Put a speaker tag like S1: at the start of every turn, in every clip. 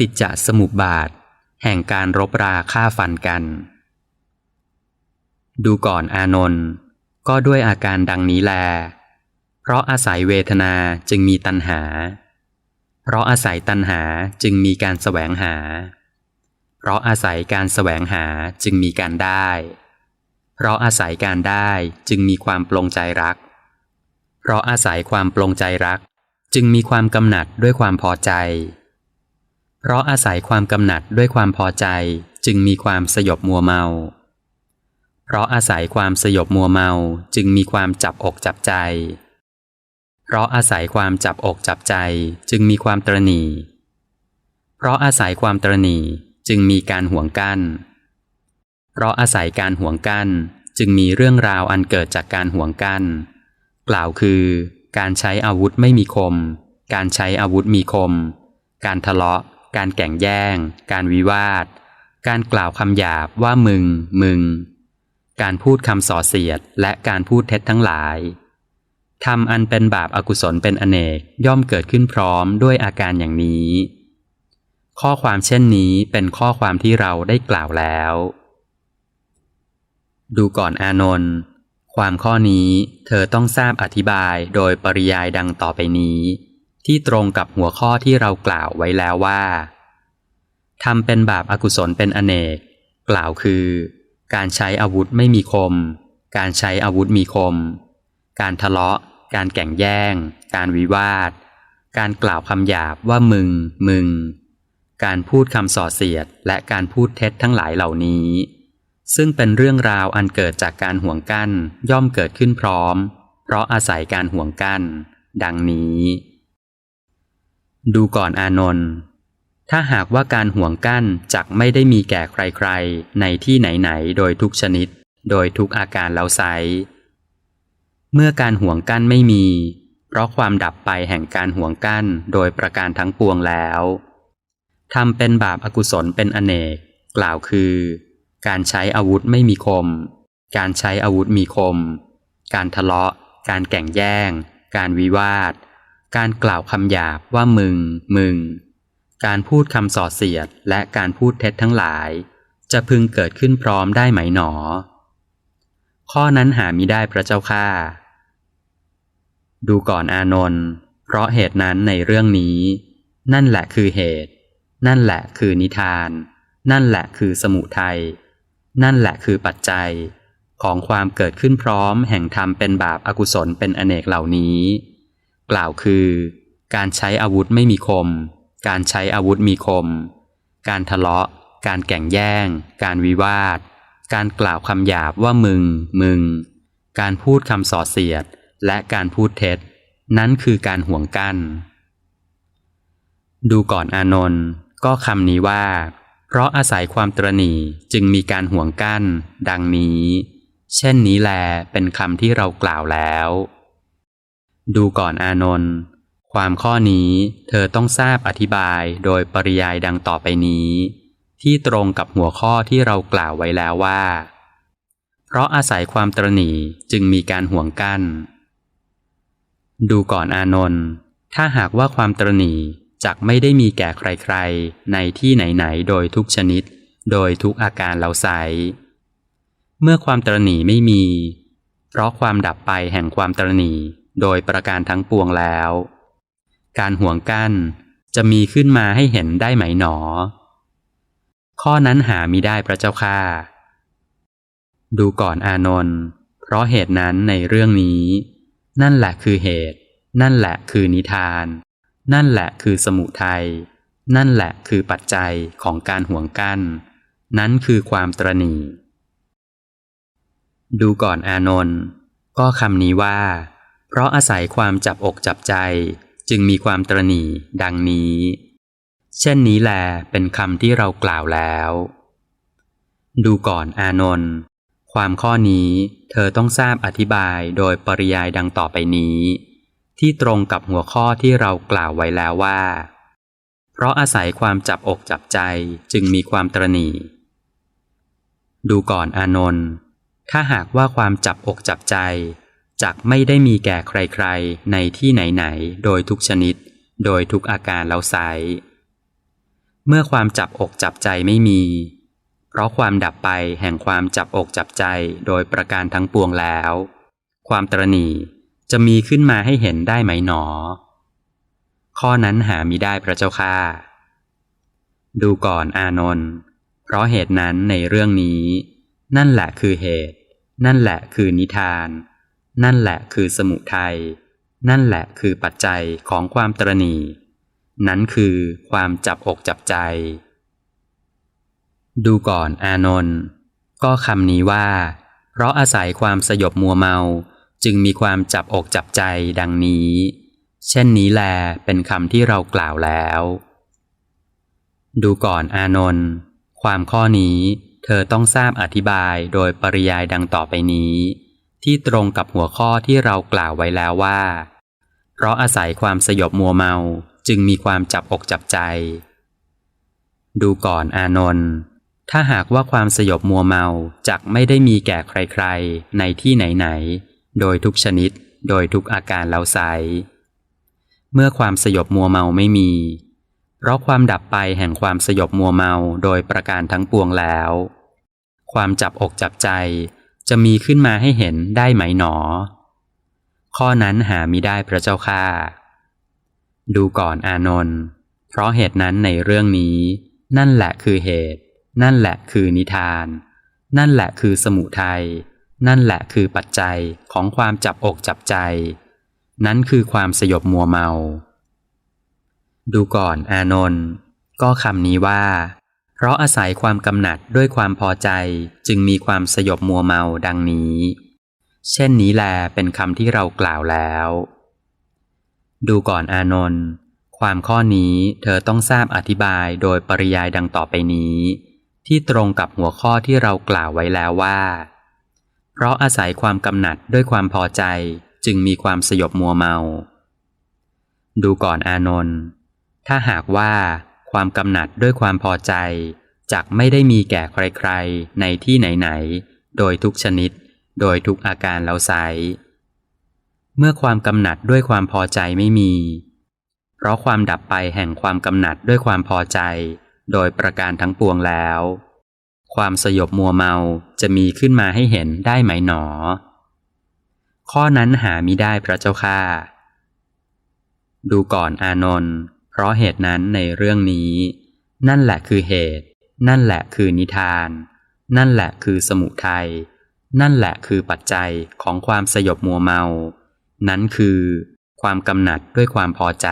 S1: ฏิจจสมุปบาท แห่งการรบราฆ่าฟันกัน ดูก่อนอานนท์ก็ด้วยอาการดังนี้แล เพราะอาศัยเวทนาจึงมีตัณหา เพราะอาศัยตัณหาจึงมีการแสวงหา เพราะอาศัยการแสวงหาจึงมีการได้ เพราะอาศัยการได้จึงมีความปลงใจรัก เพราะอาศัยความปลงใจรัก จึงมีความกำหนัดด้วยความพอใจ เพราะอาศัยความกำหนัดด้วยความพอใจจึงมีความสยบมัวเมา เพราะอาศัยความสยบมัวเมาจึงมีความจับอกจับใจ เพราะอาศัยความจับอกจับใจจึงมีความตรณี เพราะอาศัยความตรณีจึงมีการห่วงกั้น เพราะอาศัยการห่วงกั้นจึงมีเรื่องราวอันเกิดจากการห่วงกั้น กล่าวคือ การใช้อาวุธไม่มีคม การใช้อาวุธมีคม การทะเลาะ การแก่งแย่ง การวิวาท การกล่าวคำหยาบว่ามึง มึง การพูดคำส่อเสียด และการพูดเท็จทั้งหลายทำอันเป็นบาปอากุศลเป็นอเนกย่อมเกิดขึ้นพร้อมด้วยอาการอย่างนี้ ข้อความเช่นนี้เป็นข้อความที่เราได้กล่าวแล้ว ดูก่อนอานนท์ความข้อนี้เธอต้องทราบอธิบายโดยปริยายดังต่อไปนี้ ที่ตรงกับหัวข้อที่เรากล่าวไว้แล้วว่าทำเป็นบาปอากุศลเป็นอเนก กล่าวคือ การใช้อาวุธไม่มีคม การใช้อาวุธมีคม การทะเลาะ การแก่งแย่ง การวิวาท การกล่าวคำหยาบว่ามึง มึง การพูดคำส่อเสียด และการพูดเท็จทั้งหลายเหล่านี้ ซึ่งเป็นเรื่องราวอันเกิดจากการห่วงกั้นย่อมเกิดขึ้นพร้อม เพราะอาศัยการห่วงกั้น ดังนี้ ดูก่อนอานนท์ถ้าหากว่าการห่วงกั้นจักไม่ได้มีแก่ใครๆ ในที่ไหนๆ โดยทุกชนิด โดยทุกอาการแล้วไซเมื่อการห่วงกั้นไม่มี เพราะความดับไปแห่งการห่วงกั้นโดยประการทั้งปวงแล้วทำเป็นบาปอากุศลเป็นอเนก กล่าวคือ การใช้อาวุธไม่มีคม การใช้อาวุธมีคม การทะเลาะ การแก่งแย่ง การวิวาท การกล่าวคำหยาบว่ามึง มึง การพูดคำส่อเสียดและการพูดเท็จทั้งหลาย จะพึงเกิดขึ้นพร้อมได้ไหมหนอ ข้อนั้นหามิได้พระเจ้าข้าดูก่อนอานนท์เพราะเหตุนั้นในเรื่องนี้ นั่นแหละคือเหตุ นั่นแหละคือนิทาน นั่นแหละคือสมุทัยนั่นแหละคือปัจจัย ของความเกิดขึ้นพร้อมแห่งธรรมเป็นบาปอากุศลเป็นอเนกเหล่านี้ กล่าวคือ การใช้อาวุธไม่มีคม การใช้อาวุธมีคม การทะเลาะ การแก่งแย่ง การวิวาท การกล่าวคำหยาบว่ามึง มึง การพูดคำส่อเสียด และการพูดเท็จ นั้นคือการห่วงกั้น ดูก่อนอานนท์ก็คำนี้ว่า เพราะอาศัยความตรณีจึงมีการห่วงกั้น ดังนี้ เช่นนี้แลเป็นคำที่เรากล่าวแล้ว ดูก่อนอานนท์ความข้อนี้เธอต้องทราบอธิบายโดยปริยายดังต่อไปนี้ ที่ตรงกับหัวข้อที่เรากล่าวไว้แล้วว่า เพราะอาศัยความตรณีจึงมีการห่วงกั้น ดูก่อนอานนท์ถ้าหากว่าความตรณีจักไม่ได้มีแก่ใครๆ ในที่ไหนๆ โดยทุกชนิด โดยทุกอาการเราใสเมื่อความตรณีไม่มี เพราะความดับไปแห่งความตรณี โดยประการทั้งปวงแล้ว การห่วงกั้นจะมีขึ้นมาให้เห็นได้ไหมหนอ ข้อนั้นหามิได้พระเจ้าค่าดูก่อนอานนท์เพราะเหตุนั้นในเรื่องนี้ นั่นแหละคือเหตุ นั่นแหละคือนิทาน นั่นแหละคือสมุทัยนั่นแหละคือปัจจัยของการห่วงกั้น นั้นคือความตรณี ดูก่อนอานนท์ก็คำนี้ว่า เพราะอาศัยความจับอกจับใจ จึงมีความตรณีดังนี้ เช่นนี้แลเป็นคำที่เรากล่าวแล้ว ดูก่อนอานนท์ความข้อนี้เธอต้องทราบอธิบายโดยปริยายดังต่อไปนี้ ที่ตรงกับหัวข้อที่เรากล่าวไว้แล้วว่า เพราะอาศัยความจับอกจับใจจึงมีความตรณีดูก่อนอานนท์ถ้าหากว่าความจับอกจับใจ จักไม่ได้มีแก่ใครๆ ในที่ไหนๆ โดยทุกชนิด โดยทุกอาการแล้วไซเมื่อความจับอกจับใจไม่มี เพราะความดับไปแห่งความจับอกจับใจโดยประการทั้งปวงแล้ว ความตรณีจะมีขึ้นมาให้เห็นได้ไหมหนอ ข้อนั้นหามิได้พระเจ้าค่าดูก่อนอานนท์เพราะเหตุนั้นในเรื่องนี้ นั่นแหละคือเหตุ นั่นแหละคือนิทาน นั่นแหละคือสมุทัย นั่นแหละคือปัจจัยของความตรณีนั้นคือความจับอกจับใจ ดูก่อนอานนท์ก็คำนี้ว่า เพราะอาศัยความสยบมัวเมาจึงมีความจับอกจับใจดังนี้ เช่นนี้แลเป็นคำที่เรากล่าวแล้ว ดูก่อนอานนท์ความข้อนี้เธอต้องทราบอธิบายโดยปริยายดังต่อไปนี้ ที่ตรงกับหัวข้อที่เรากล่าวไว้แล้วว่า เพราะอาศัยความสยบมัวเมาจึงมีความจับอกจับใจ ดูก่อนอานนท์ถ้าหากว่าความสยบมัวเมาจักไม่ได้มีแก่ใครๆ ในที่ไหนๆ โดยทุกชนิด โดยทุกอาการแล้วไซเมื่อความสยบมัวเมาไม่มี เพราะความดับไปแห่งความสยบมัวเมาโดยประการทั้งปวงแล้ว ความจับอกจับใจ จะมีขึ้นมาให้เห็นได้ไหมหนอ ข้อนั้นหามิได้พระเจ้าค่า ดูก่อนอานนท์เพราะเหตุนั้นในเรื่องนี้ นั่นแหละคือเหตุ นั่นแหละคือนิทาน นั่นแหละคือสมุทัยนั่นแหละคือปัจจัยของความจับอกจับใจ นั้นคือความสยบมัวเมา ดูก่อนอานนท์ก็คำนี้ว่า เพราะอาศัยความกำหนัดด้วยความพอใจจึงมีความสยบมัวเมาดังนี้ เช่นนี้แลเป็นคำที่เรากล่าวแล้ว ดูก่อนอานนท์ความข้อนี้เธอต้องทราบอธิบายโดยปริยายดังต่อไปนี้ ที่ตรงกับหัวข้อที่เรากล่าวไว้แล้วว่า เพราะอาศัยความกำหนัดด้วยความพอใจจึงมีความสยบมัวเมา ดูก่อนอานนท์ถ้าหากว่า ความกำหนัดด้วยความพอใจจักไม่ได้มีแก่ใครๆ ในที่ไหนๆ โดยทุกชนิด โดยทุกอาการแล้วไซเมื่อความกำหนัดด้วยความพอใจไม่มี เพราะความดับไปแห่งความกำหนัดด้วยความพอใจ โดยประการทั้งปวงแล้ว ความสยบมัวเมาจะมีขึ้นมาให้เห็นได้ไหมหนอ ข้อนั้นหามิได้พระเจ้าค่าดูก่อนอานนท์ เพราะเหตุนั้นในเรื่องนี้ นั่นแหละคือเหตุ นั่นแหละคือนิทาน นั่นแหละคือสมุทัยนั่นแหละคือปัจจัยของความสยบมัวเมา นั้นคือ ความกำหนัดด้วยความพอใจ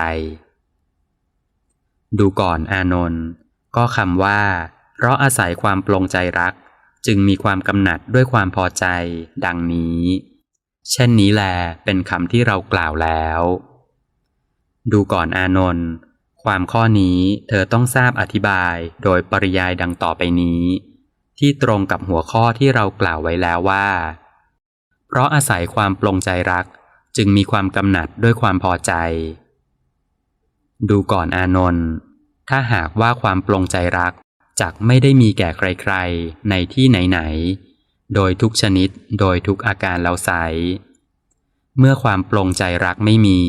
S1: ดูก่อนอานนท์ก็คำว่า เพราะอาศัยความปลงใจรัก จึงมีความกำหนัดด้วยความพอใจ ดังนี้ เช่นนี้แลเป็นคำที่เรากล่าวแล้ว ดูก่อนอานนท์ ความข้อนี้เธอต้องทราบอธิบายโดยปริยายดังต่อไปนี้ ที่ตรงกับหัวข้อที่เรากล่าวไว้แล้วว่า เพราะอาศัยความปลงใจรักจึงมีความกำหนัดด้วยความพอใจ ดูก่อนอานนท์ถ้าหากว่าความปลงใจรักจักไม่ได้มีแก่ใครๆ ในที่ไหนๆ โดยทุกชนิดโดยทุกอาการแล้วไซเมื่อความปลงใจรักไม่มี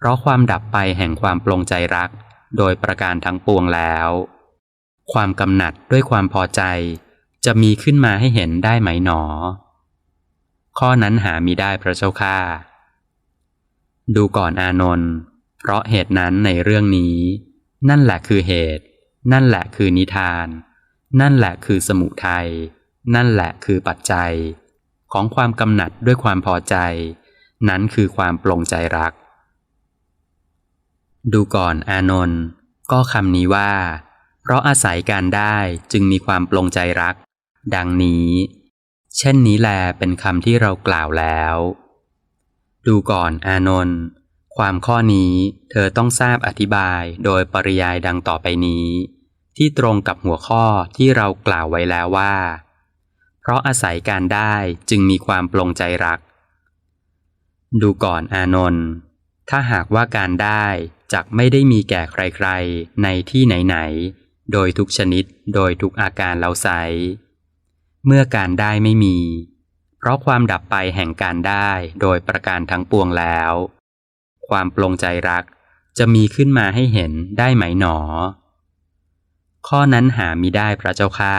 S1: เพราะความดับไปแห่งความปลงใจรัก โดยประการทั้งปวงแล้ว ความกำหนัดด้วยความพอใจ จะมีขึ้นมาให้เห็นได้ไหมหนอ ข้อนั้นหามีได้พระเจ้าค่าดูก่อนอานนท์เพราะเหตุนั้นในเรื่องนี้ นั่นแหละคือเหตุ นั่นแหละคือนิทาน นั่นแหละคือสมุทัยนั่นแหละคือปัจจัย ของความกำหนัดด้วยความพอใจ นั้นคือความปลงใจรัก ดูก่อนอานนท์ก็คำนี้ว่า เพราะอาศัยการได้จึงมีความปลงใจรัก ดังนี้ เช่นนี้แลเป็นคำที่เรากล่าวแล้ว ดูก่อนอานนท์ความข้อนี้เธอต้องทราบอธิบายโดยปริยายดังต่อไปนี้ ที่ตรงกับหัวข้อที่เรากล่าวไว้แล้วว่า เพราะอาศัยการได้จึงมีความปลงใจรัก ดูก่อนอานนท์ถ้าหากว่าการได้ จักไม่ได้มีแก่ใครๆ ในที่ไหนๆ โดยทุกชนิดโดยทุกอาการเล้าไซเมื่อการได้ไม่มี เพราะความดับไปแห่งการได้โดยประการทั้งปวงแล้ว ความปลงใจรักจะมีขึ้นมาให้เห็นได้ไหมหนอ ข้อนั้นหามิได้พระเจ้าค่า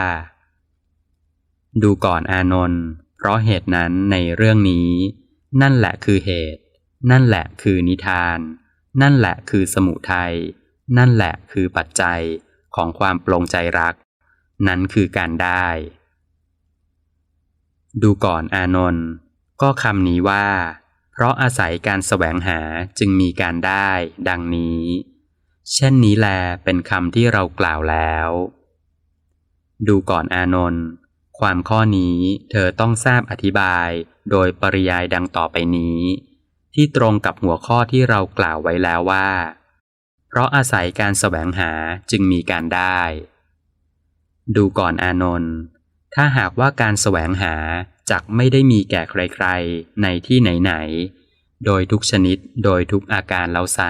S1: ดูก่อนอานนท์เพราะเหตุนั้นในเรื่องนี้ นั่นแหละคือเหตุ นั่นแหละคือนิทาน นั่นแหละคือสมุทัย นั่นแหละคือปัจจัยของความปลงใจรัก นั้นคือการได้ ดูก่อนอานนท์ก็คำนี้ว่า เพราะอาศัยการแสวงหาจึงมีการได้ ดังนี้ เช่นนี้แลเป็นคำที่เรากล่าวแล้ว ดูก่อนอานนท์ความข้อนี้เธอต้องทราบอธิบายโดยปริยายดังต่อไปนี้ ที่ตรงกับหัวข้อที่เรากล่าวไว้แล้วว่า เพราะอาศัยการแสวงหาจึงมีการได้ ดูก่อนอานนท์ถ้าหากว่าการแสวงหาจักไม่ได้มีแก่ใครๆ ในที่ไหนๆ โดยทุกชนิดโดยทุกอาการเล้าไซ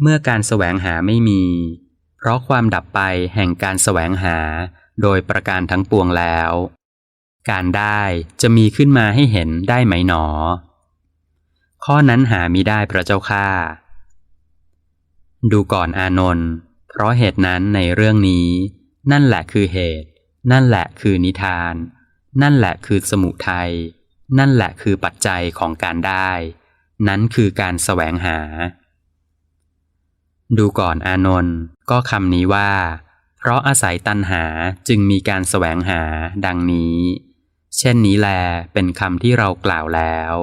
S1: เมื่อการแสวงหาไม่มี เพราะความดับไปแห่งการแสวงหาโดยประการทั้งปวงแล้ว การได้จะมีขึ้นมาให้เห็นได้ไหมหนอ ข้อนั้นหามิได้พระเจ้าค่า ดูก่อนอานนท์เพราะเหตุนั้นในเรื่องนี้ นั่นแหละคือเหตุ นั่นแหละคือนิทาน นั่นแหละคือสมุทัยนั่นแหละคือปัจจัยของการได้ นั้นคือการแสวงหา ดูก่อนอานนท์ก็คำนี้ว่า เพราะอาศัยตัณหาจึงมีการแสวงหาดังนี้ เช่นนี้แลเป็นคำที่เรากล่าวแล้ว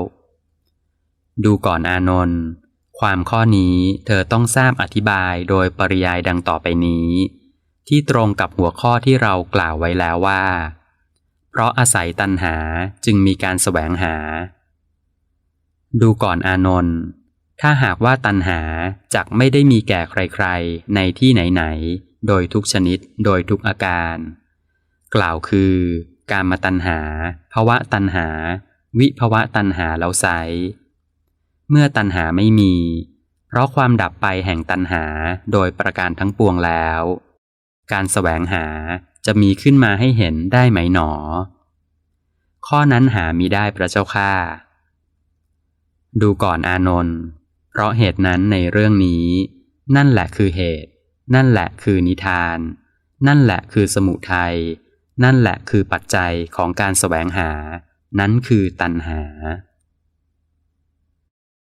S1: ดูก่อนอานนท์ความข้อนี้เธอต้องทราบอธิบายโดยปริยายดังต่อไปนี้ ที่ตรงกับหัวข้อที่เรากล่าวไว้แล้วว่า เพราะอาศัยตัณหาจึงมีการแสวงหา ดูก่อนอานนท์ถ้าหากว่าตัณหาจักไม่ได้มีแก่ใครๆ ในที่ไหนๆ โดยทุกชนิดโดยทุกอาการ กล่าวคือการมาตัณหาภาวะตัณหา วิภาวะตัณหาแล้วไซ เมื่อตัณหาไม่มี เพราะความดับไปแห่งตัณหาโดยประการทั้งปวงแล้ว การแสวงหาจะมีขึ้นมาให้เห็นได้ไหมหนอ ข้อนั้นหามีได้พระเจ้าค่า ดูก่อนอานนท์เพราะเหตุนั้นในเรื่องนี้ นั่นแหละคือเหตุ นั่นแหละคือนิทาน นั่นแหละคือสมุทัยนั่นแหละคือปัจจัยของการแสวงหา นั้นคือตัณหา